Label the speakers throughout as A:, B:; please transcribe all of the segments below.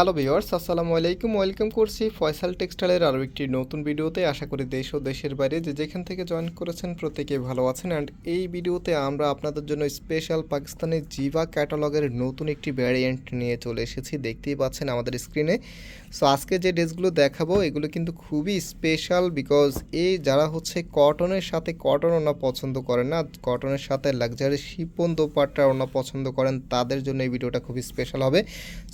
A: Hello viewers আসসালামু আলাইকুম। Welcome করছি ফয়সাল টেক্সটাইলের আরও একটি নতুন ভিডিওতে। আশা করি দেশ ও দেশের বাইরে যে যেখান থেকে জয়েন করেছেন প্রত্যেকে ভালো আছেন। অ্যান্ড এই ভিডিওতে আমরা আপনাদের জন্য স্পেশাল পাকিস্তানের জিভা ক্যাটালগের নতুন একটি ভ্যারিয়েন্ট নিয়ে চলে এসেছি। দেখতেই পাচ্ছেন আমাদের স্ক্রিনে সো আজকে যে ড্রেসগুলো দেখাবো, এগুলো কিন্তু খুবই স্পেশাল বিকজ এই যারা হচ্ছে কটনের সাথে কটন ওনা পছন্দ করেন না কটনের সাথে লাক্সারি শিপন দোপাট্টা ওনা পছন্দ করেন, তাদের জন্য এই ভিডিওটা খুবই স্পেশাল হবে।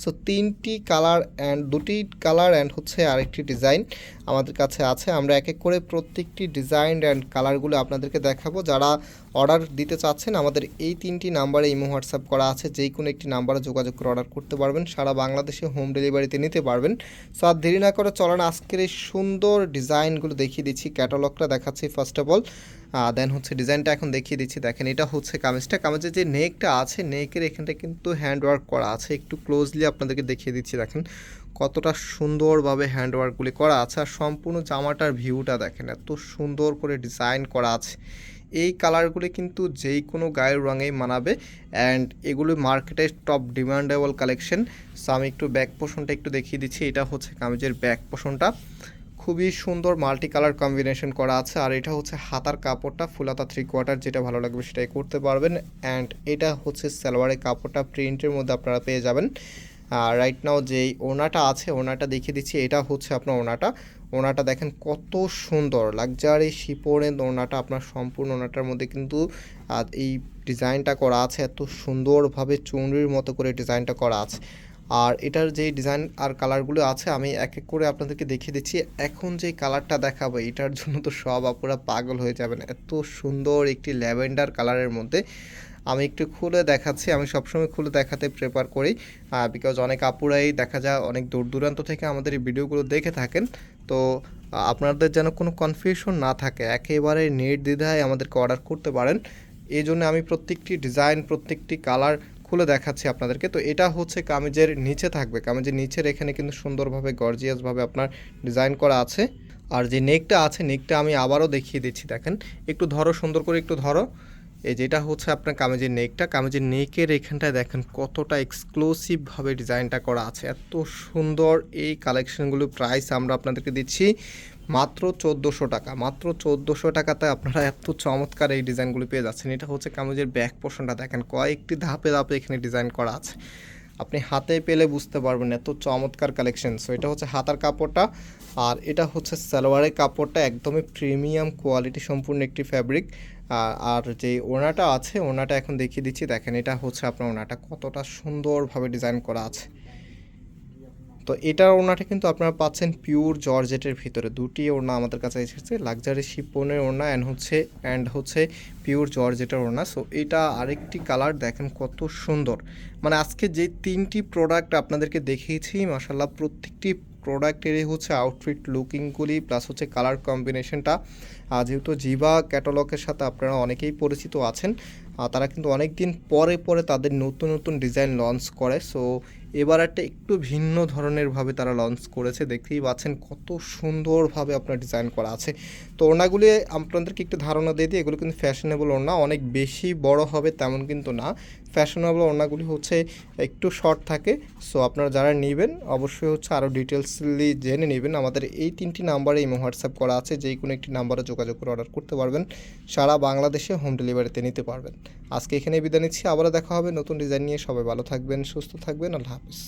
A: সো তিনটি কালার অ্যান্ড দুটি কালার অ্যান্ড হচ্ছে আরেকটি ডিজাইন আমাদের কাছে আছে। আমরা এক এক করে প্রত্যেকটি ডিজাইন অ্যান্ড কালারগুলো আপনাদেরকে দেখাবো। যারা অর্ডার দিতে চাচ্ছেন, আমাদের এই তিনটি নাম্বারে ইমো হোয়াটসঅ্যাপ করা আছে। যেই কোনো একটি নাম্বারে যোগাযোগ করে অর্ডার করতে পারবেন। সারা বাংলাদেশে হোম ডেলিভারিতে নিতে পারবেন। সো আর দেরি না করে চলেন আজকের এই সুন্দর ডিজাইনগুলো দেখিয়ে দিচ্ছি, ক্যাটালগটা দেখাচ্ছি ফার্স্ট অফ অল। দেন হচ্ছে ডিজাইনটা এখন দেখিয়ে দিচ্ছি। দেখেন, এটা হচ্ছে কামিজটা। কামিজের যে নেকটা আছে, নেকের এখানটা কিন্তু হ্যান্ড ওয়ার্ক করা আছে। একটু ক্লোজলি আপনাদেরকে দেখিয়ে দিচ্ছি, দেখেন। কতটা সুন্দরভাবে হ্যান্ড ওয়ার্কগুলি করা আছে। আর সম্পূর্ণ জামাটার ভিউটা দেখেন, এত সুন্দর করে ডিজাইন করা আছে। এই কালারগুলি কিন্তু যেই কোনো গায়ের রঙেই মানাবে। অ্যান্ড এগুলো মার্কেটের টপ ডিমান্ডেবল কালেকশন সো আমি একটু ব্যাক পোষণটা একটু দেখিয়ে দিচ্ছি। এটা হচ্ছে কামিজের ব্যাক পোষণটা খুবই সুন্দর মাল্টি কালার কম্বিনেশন করা আছে। আর এটা হচ্ছে হাতার কাপড়টা, ফুলাতা থ্রি কোয়ার্টার যেটা ভালো লাগবে সেটাই করতে পারবেন। অ্যান্ড এটা হচ্ছে সালোয়ারের কাপড়টা প্রিন্টের মধ্যে আপনারা পেয়ে যাবেন। আর রাইট নাও যেই ওনাটা আছে, ওনাটা দেখিয়ে দিচ্ছি। এটা হচ্ছে আপনার ওনাটা। ওনাটা দেখেন কত সুন্দর। লাক্সারি শিপনের ওনাটা, আপনার সম্পূর্ণ ওনাটার মধ্যে কিন্তু এই ডিজাইনটা করা আছে। এত সুন্দরভাবে চুনরির মতো করে ডিজাইনটা করা আছে। আর এটার যে ডিজাইন আর কালারগুলো আছে, আমি এক এক করে আপনাদেরকে দেখিয়ে দিচ্ছি। এখন যে কালারটা দেখাবো, এটার জন্য তো সব আপুরা পাগল হয়ে যাবেন। এত সুন্দর একটি ল্যাভেন্ডার কালারের মধ্যে। আমি একটু খুলে দেখাচ্ছি, আমি সবসময় খুলে দেখাতে প্রেফার করি বিকজ অনেক আপুরাই দেখা যায় অনেক দূর দূরান্ত থেকে আমাদের এই ভিডিওগুলো দেখে থাকেন। তো আপনাদের যেন কোনো কনফিউশন না থাকে, একেবারে নির্দ্বিধায় আমাদেরকে অর্ডার করতে পারেন। এই জন্য আমি প্রত্যেকটি ডিজাইন প্রত্যেকটি কালার খুলে দেখাচ্ছি আপনাদেরকে। তো এটা হচ্ছে কামিজের নিচে থাকবে। কামিজের নিচের এখানে কিন্তু সুন্দরভাবে, গর্জিয়াসভাবে আপনার ডিজাইন করা আছে। আর যে নেকটা আছে, নেকটা আমি আবারও দেখিয়ে দিচ্ছি, দেখেন। একটু ধরো, সুন্দর করে একটু ধরো। এই যেটা হচ্ছে আপনার কামেজের নেকটা, কামেজের নেকের এখানটায় দেখেন কতটা এক্সক্লুসিভভাবে ডিজাইনটা করা আছে। এত সুন্দর এই কালেকশনগুলো প্রাইস আমরা আপনাদেরকে দিচ্ছি মাত্র চোদ্দোশো টাকা। মাত্র চোদ্দোশো টাকাতে আপনারা এত চমৎকার এই ডিজাইনগুলো পেয়ে যাচ্ছেন। এটা হচ্ছে কামেজের ব্যাক পোর্শনটা দেখেন কয়েকটি ধাপে ধাপে এখানে ডিজাইন করা আছে। আপনি হাতে পেলে বুঝতে পারবেন এত চমৎকার কালেকশন সো এটা হচ্ছে হাতার কাপড়টা, আর এটা হচ্ছে সালোয়ারের কাপড়টা, একদমই প্রিমিয়াম কোয়ালিটি সম্পূর্ণ একটি ফ্যাব্রিক আর যে ওনাটা আছে ওনাটা এখন দেখিয়ে দিচ্ছি। দেখেন, এটা হচ্ছে আপনার ওনাটা কতটা সুন্দরভাবে ডিজাইন করা আছে। তো এটার ওড়নাটা কিন্তু আপনারা পাচ্ছেন পিওর জর্জেটের ভিতরে। দুটি ওড়না আমাদের কাছে এসেছে লাক্সারি শিপনের ওড়না অ্যান্ড হচ্ছে অ্যান্ড হচ্ছে পিওর জর্জেটের ওড়না। সো এটা আরেকটি কালার দেখেন কত সুন্দর। মানে আজকে যে তিনটি প্রোডাক্ট আপনাদেরকে দেখিয়েছি মাসাল্লাহ প্রত্যেকটি প্রোডাক্টেরই হচ্ছে আউটফিট লুকিংগুলি প্লাস হচ্ছে কালার কম্বিনেশনটা যেহেতু জিবা ক্যাটালগের সাথে আপনারা অনেকেই পরিচিত আছেন তারা কিন্তু অনেক দিন পরে পরে তাদের নতুন নতুন ডিজাইন লঞ্চ করে। সো এবার একটা একটু ভিন্ন ধরনের ভাবে তারা লঞ্চ করেছে। দেখতেই পাচ্ছেন কত সুন্দরভাবে আপনার ডিজাইন করা আছে। তো ওড়নাগুলি আপনাদেরকে একটু ধারণা দিয়ে দিই, এগুলো কিন্তু ফ্যাশনেবল ওড়না। অনেক বেশি বড় হবে তেমন কিন্তু না। ফ্যাশনেবল ওড়নাগুলি হচ্ছে একটু শর্ট থাকে। সো আপনারা যারা নেবেন, অবশ্যই হচ্ছে আরও ডিটেলসলি জেনে নেবেন। আমাদের এই তিনটি নাম্বারে ইমো হোয়াটসঅ্যাপ করা আছে। যেই কোনো একটি নাম্বারে যোগাযোগ করে অর্ডার করতে পারবেন। সারা বাংলাদেশে হোম ডেলিভারিতে নিতে পারবেন। আজকে এখানে বিদায় নিচ্ছি, আবারও দেখা হবে নতুন ডিজাইন নিয়ে। সবাই ভালো থাকবেন, সুস্থ থাকবেন, আল্লাহ হাফিজ।